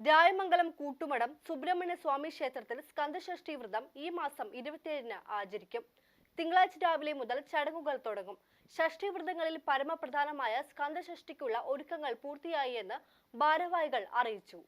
രായമംഗലം കൂട്ടുമടം സുബ്രഹ്മണ്യ സ്വാമി ക്ഷേത്രത്തിൽ സ്കന്ദഷഷ്ഠി വ്രതം ഈ മാസം ഇരുപത്തിയേഴിന് ആചരിക്കും. തിങ്കളാഴ്ച രാവിലെ മുതൽ ചടങ്ങുകൾ തുടങ്ങും. ഷഷ്ടി വ്രതങ്ങളിൽ പരമപ്രധാനമായ സ്കന്ദഷഷ്ഠിക്കുള്ള ഒരുക്കങ്ങൾ പൂർത്തിയായി എന്ന് ഭാരവാഹികൾ അറിയിച്ചു.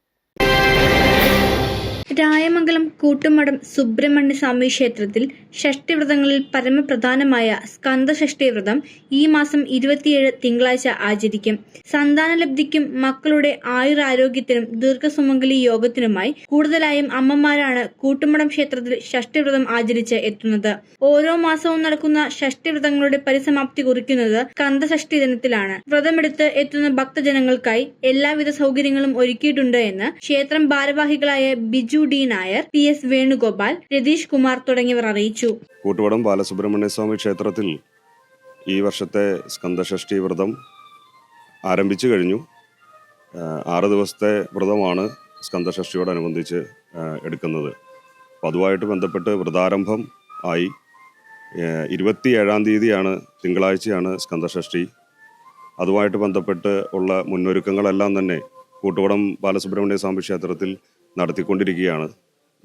രായമംഗലം കൂട്ടുമടം സുബ്രഹ്മണ്യ സ്വാമി ക്ഷേത്രത്തിൽ ഷഷ്ടിവ്രതങ്ങളിൽ പരമപ്രധാനമായ സ്കന്ദഷഷ്ഠി വ്രതം ഈ മാസം ഇരുപത്തിയേഴ് തിങ്കളാഴ്ച ആചരിക്കും. സന്താനലബ്ധിക്കും മക്കളുടെ ആയുരാരോഗ്യത്തിനും ദീർഘസുമംഗലി യോഗത്തിനുമായി കൂടുതലായും അമ്മമാരാണ് കൂട്ടുമടം ക്ഷേത്രത്തിൽ ഷഷ്ടിവ്രതം ആചരിച്ച് എത്തുന്നത്. ഓരോ മാസവും നടക്കുന്ന ഷഷ്ടിവ്രതങ്ങളുടെ പരിസമാപ്തി കുറിക്കുന്നത് സ്കന്ദഷഷ്ഠി ദിനത്തിലാണ്. വ്രതമെടുത്ത് എത്തുന്ന ഭക്തജനങ്ങൾക്കായി എല്ലാവിധ സൗകര്യങ്ങളും ഒരുക്കിയിട്ടുണ്ട് എന്ന് ക്ഷേത്രം ഭാരവാഹികളായ Biju D Nair P S Venugopal Ratheesh Kumar തുടങ്ങിയവർ അറിയിച്ചു. കൂട്ടുവടം ബാലസുബ്രഹ്മണ്യ സ്വാമി ക്ഷേത്രത്തിൽ ഈ വർഷത്തെ സ്കന്ദഷഷ്ടി വ്രതം ആരംഭിച്ചു കഴിഞ്ഞു. ആറ് ദിവസത്തെ വ്രതമാണ് സ്കന്ദഷഷ്ടിയോടനുബന്ധിച്ച് എടുക്കുന്നത്. അപ്പോൾ അതുമായിട്ട് ബന്ധപ്പെട്ട് വ്രതാരംഭം ആയി. ഏ, ഇരുപത്തിയേഴാം തീയതിയാണ് തിങ്കളാഴ്ചയാണ് സ്കന്ദഷഷ്ടി അതുമായിട്ട് ബന്ധപ്പെട്ട് ഉള്ള മുന്നൊരുക്കങ്ങളെല്ലാം തന്നെ കൂട്ടുകുടം ബാലസുബ്രഹ്മണ്യ സ്വാമി ക്ഷേത്രത്തിൽ നടത്തിക്കൊണ്ടിരിക്കുകയാണ്.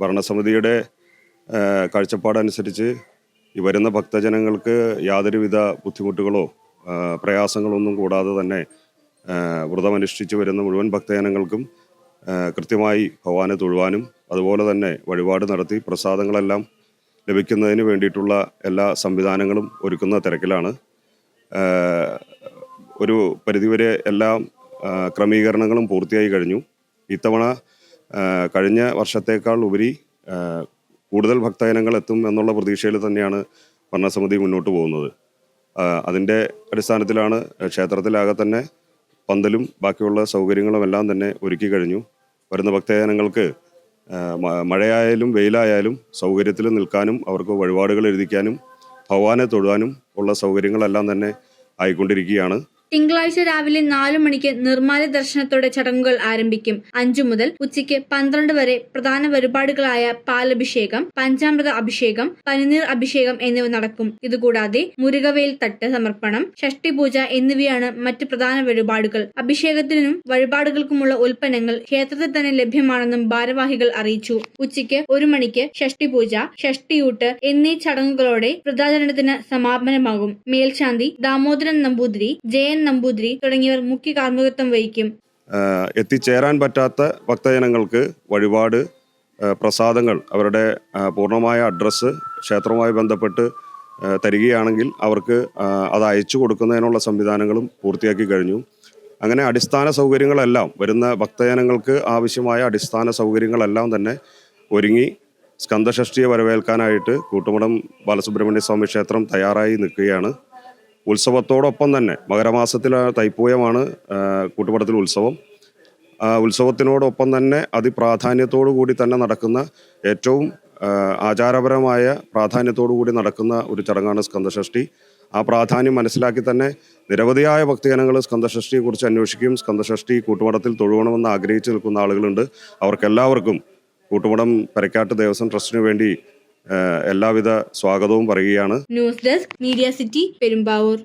ഭരണസമിതിയുടെ കാഴ്ചപ്പാടനുസരിച്ച് ഈ വരുന്ന ഭക്തജനങ്ങൾക്ക് യാതൊരുവിധ ബുദ്ധിമുട്ടുകളോ പ്രയാസങ്ങളൊന്നും കൂടാതെ തന്നെ വ്രതമനുഷ്ഠിച്ച് വരുന്ന മുഴുവൻ ഭക്തജനങ്ങൾക്കും കൃത്യമായി ഭഗവാനെ തൊഴുവാനും അതുപോലെ തന്നെ വഴിപാട് നടത്തി പ്രസാദങ്ങളെല്ലാം ലഭിക്കുന്നതിന് വേണ്ടിയിട്ടുള്ള എല്ലാ സംവിധാനങ്ങളും ഒരുക്കുന്ന തിരക്കിലാണ്. ഒരു പരിധിവരെ എല്ലാം ക്രമീകരണങ്ങളും പൂർത്തിയായി കഴിഞ്ഞു. ഇത്തവണ കഴിഞ്ഞ വർഷത്തേക്കാൾ ഉപരി കൂടുതൽ ഭക്തജനങ്ങൾ എത്തും എന്നുള്ള പ്രതീക്ഷയിൽ തന്നെയാണ് ഭരണസമിതി മുന്നോട്ട് പോകുന്നത്. അതിന്റെ അടിസ്ഥാനത്തിലാണ് ക്ഷേത്രത്തിലാകെ തന്നെ പന്തലും ബാക്കിയുള്ള സൗകര്യങ്ങളും എല്ലാം തന്നെ ഒരുക്കി കഴിഞ്ഞു. വരുന്ന ഭക്തജനങ്ങൾക്ക് മഴയായാലും വെയിലായാലും സൗകര്യത്തിൽ നിൽക്കാനും അവർക്ക് വഴിപാടുകൾ എഴുതിക്കാനും ഭഗവാനെ തൊഴുവാനും ഉള്ള സൗകര്യങ്ങളെല്ലാം തന്നെ ആയിക്കൊണ്ടിരിക്കുകയാണ്. തിങ്കളാഴ്ച രാവിലെ നാലു മണിക്ക് നിർമ്മാല ദർശനത്തോടെ ചടങ്ങുകൾ ആരംഭിക്കും. അഞ്ചു മുതൽ ഉച്ചയ്ക്ക് പന്ത്രണ്ട് വരെ പ്രധാന പരിപാടികളായ പാലഭിഷേകം പഞ്ചാമൃത അഭിഷേകം പനിനീർ അഭിഷേകം എന്നിവ നടക്കും. ഇതുകൂടാതെ മുരുകവേൽ തട്ട് സമർപ്പണം ഷഷ്ടിപൂജ എന്നിവയാണ് മറ്റ് പ്രധാന വഴിപാടുകൾ. അഭിഷേകത്തിനും വഴിപാടുകൾക്കുമുള്ള ഉൽപ്പന്നങ്ങൾ ക്ഷേത്രത്തിൽ തന്നെ ലഭ്യമാണെന്നും ഭാരവാഹികൾ അറിയിച്ചു. ഉച്ചയ്ക്ക് ഒരു മണിക്ക് ഷഷ്ടിപൂജ ഷഷ്ടിയൂട്ട് എന്നീ ചടങ്ങുകളോടെ വ്രതാചരണത്തിന് സമാപനമാകും. മേൽശാന്തി ദാമോദരൻ നമ്പൂതിരി ജയൻ നമ്പൂതിരി തുടങ്ങിയവർ മുഖ്യ കാർമ്മികത്വം വഹിക്കും. എത്തിച്ചേരാൻ പറ്റാത്ത ഭക്തജനങ്ങൾക്ക് വഴിപാട് പ്രസാദങ്ങൾ അവരുടെ പൂർണമായ അഡ്രസ്സ് ക്ഷേത്രവുമായി ബന്ധപ്പെട്ട് തരികയാണെങ്കിൽ അവർക്ക് അത് അയച്ചു കൊടുക്കുന്നതിനുള്ള സംവിധാനങ്ങളും പൂർത്തിയാക്കി കഴിഞ്ഞു. അങ്ങനെ അടിസ്ഥാന സൗകര്യങ്ങളെല്ലാം വരുന്ന ഭക്തജനങ്ങൾക്ക് ആവശ്യമായ അടിസ്ഥാന സൗകര്യങ്ങളെല്ലാം തന്നെ ഒരുങ്ങി സ്കന്ധഷ്ടിയെ വരവേൽക്കാനായിട്ട് കൂട്ടുമടം ബാലസുബ്രഹ്മണ്യ സ്വാമി ക്ഷേത്രം തയ്യാറായി നിൽക്കുകയാണ്. ഉത്സവത്തോടൊപ്പം തന്നെ മകരമാസത്തിലെ തൈപ്പൂയമാണ് കൂട്ടുപടത്തിൽ ഉത്സവം. ഉത്സവത്തിനോടൊപ്പം തന്നെ അതിപ്രാധാന്യത്തോടു കൂടി തന്നെ നടക്കുന്ന ഏറ്റവും ആചാരപരമായ പ്രാധാന്യത്തോടു കൂടി നടക്കുന്ന ഒരു ചടങ്ങാണ് സ്കന്ദഷഷ്ഠി ആ പ്രാധാന്യം മനസ്സിലാക്കി തന്നെ നിരവധിയായ ഭക്തജനങ്ങൾ സ്കന്ദഷഷ്ഠിയെക്കുറിച്ച് അന്വേഷിക്കുകയും സ്കന്ദഷഷ്ഠി കൂട്ടുപടത്തിൽ തൊഴുകണമെന്ന് ആഗ്രഹിച്ചു നിൽക്കുന്ന ആളുകളുണ്ട്. അവർക്കെല്ലാവർക്കും കൂട്ടുപടം പരക്കാട്ട് ദേവസ്വം ട്രസ്റ്റിനു വേണ്ടി എല്ലാവിധ സ്വാഗതവും പറയുകയാണ്. News desk media city Perumbavoor